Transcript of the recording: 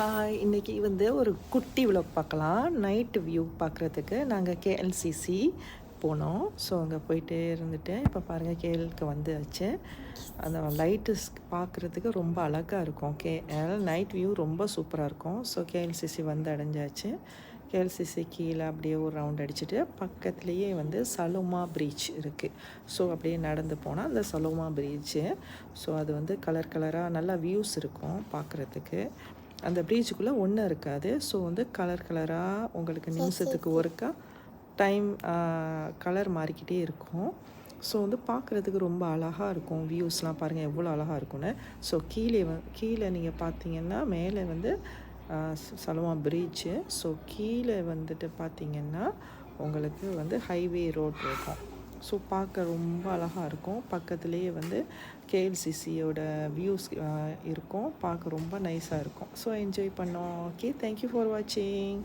Hi இன்றைக்கி வந்து ஒரு குட்டி விளக் பார்க்கலாம். நைட்டு வியூ பார்க்குறதுக்கு நாங்கள் கேஎல்சிசி போனோம். ஸோ அங்கே போயிட்டே இருந்துட்டு இப்போ பாருங்கள் கேஎலுக்கு வந்துச்சு. அந்த லைட்டு பார்க்குறதுக்கு ரொம்ப அழகாக இருக்கும். கேஎல் நைட் வியூ ரொம்ப சூப்பராக இருக்கும். ஸோ கேஎல்சிசி வந்து அடைஞ்சாச்சு. கேஎல்சிசி கீழே அப்படியே ஒரு ரவுண்ட் அடிச்சுட்டு பக்கத்துலேயே வந்து சலோமா ப்ரீச் இருக்குது ஸோ அப்படியே நடந்து போனால் அந்த சலோமா பிரீச்சு ஸோ அது வந்து கலர் கலராக நல்லா வியூஸ் இருக்கும் பார்க்குறதுக்கு. அந்த ப்ரீச்சுக்குள்ளே ஒன்றும் இருக்காது. ஸோ வந்து கலர் கலராக உங்களுக்கு நிமிஷத்துக்கு ஒருக்கா டைம் கலர் மாறிக்கிட்டே இருக்கும். ஸோ வந்து பார்க்குறதுக்கு ரொம்ப அழகாக இருக்கும். வியூஸ்லாம் பாருங்கள் எவ்வளோ அழகாக இருக்கும்னு. ஸோ கீழே வ கீழே நீங்கள் பார்த்தீங்கன்னா மேலே வந்து சலமா பிரிட்ஜு ஸோ கீழே வந்துட்டு பார்த்தீங்கன்னா உங்களுக்கு வந்து ஹைவே ரோட் இருக்கும். ஸோ பார்க்க ரொம்ப அழகாக இருக்கும். பக்கத்துலேயே வந்து கேஎல்சிசியோட வியூஸ் இருக்கும். பார்க்க ரொம்ப நைஸாக இருக்கும். ஸோ என்ஜாய் பண்ணோம். ஓகே தேங்க்யூ ஃபார் வாட்சிங்